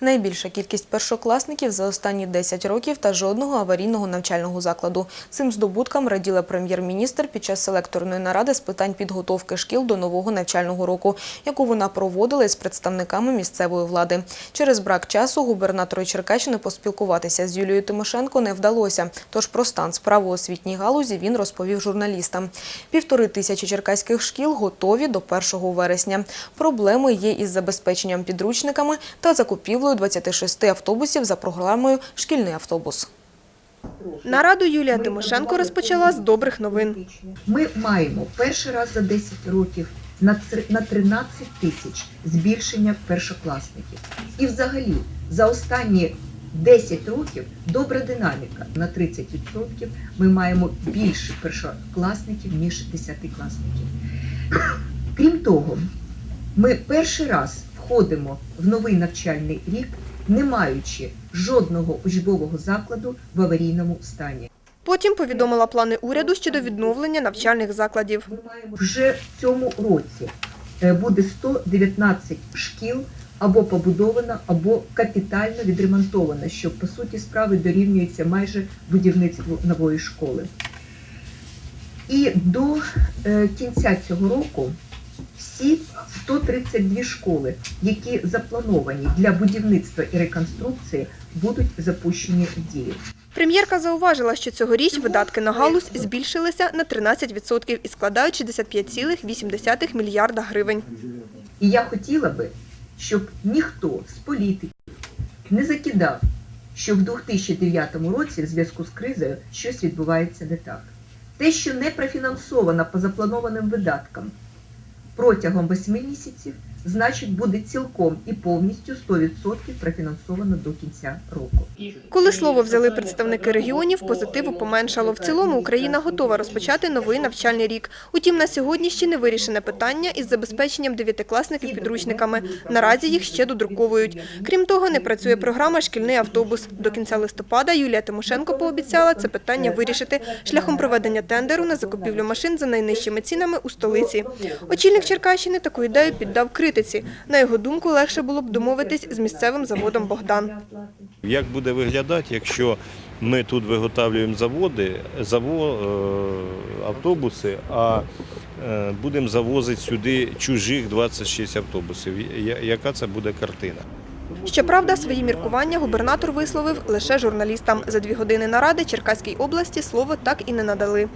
Найбільша кількість першокласників за останні 10 років та жодного аварійного навчального закладу. Цим здобуткам раділа прем'єр-міністр під час селекторної наради з питань підготовки шкіл до нового навчального року, яку вона проводила із представниками місцевої влади. Через брак часу губернатору Черкащини поспілкуватися з Юлією Тимошенко не вдалося. Тож про стан справи освітній галузі він розповів журналістам. Півтори тисячі черкаських шкіл готові до 1 вересня. Проблеми є із забезпеченням підручниками та закупівлею 26 автобусів за програмою «Шкільний автобус». Нараду Юлія Тимошенко розпочала з добрих новин. Ми маємо перший раз за 10 років на тр- 13 тисяч збільшення першокласників. І взагалі за останні 10 років добра динаміка на 30% ми маємо більше першокласників, ніж десятикласників. Крім того, ми перший раз входимо в новий навчальний рік, не маючи жодного учбового закладу в аварійному стані. Потім повідомила плани уряду щодо відновлення навчальних закладів. Вже в цьому році е, буде 119 шкіл або побудовано, або капітально відремонтовано, що по суті справи дорівнюється майже будівництву нової школи. І до е, кінця цього року всі 132 школи, які заплановані для будівництва і реконструкції, будуть запущені в дію. Прем'єрка зауважила, що цьогоріч видатки на галузь збільшилися на 13% і складають 65,8 мільярда гривень. І я хотіла би, щоб ніхто з політиків не закидав, що в 2009 році в зв'язку з кризою щось відбувається не так. Те, що не профінансовано по запланованим видаткам протягом 8 місяців, значить буде цілком і повністю 100% профінансовано до кінця року. Коли слово взяли представники регіонів, позитиву поменшало. В цілому Україна готова розпочати новий навчальний рік. Утім, на сьогодні ще не вирішене питання із забезпеченням дев'ятикласників підручниками. Наразі їх ще додруковують. Крім того, не працює програма «Шкільний автобус». До кінця листопада Юлія Тимошенко пообіцяла це питання вирішити шляхом проведення тендеру на закупівлю машин за найнижчими цінами у столиці. Очільник Черкащини таку ідею піддав критиці. На його думку, легше було б домовитись з місцевим заводом «Богдан». Як буде виглядати, якщо ми тут виготовлюємо заводи, заво, е, автобуси, а е, будемо завозити сюди чужих 26 автобусів? Яка це буде картина? Щоправда, свої міркування губернатор висловив лише журналістам. За дві години наради Черкаській області слово так і не надали.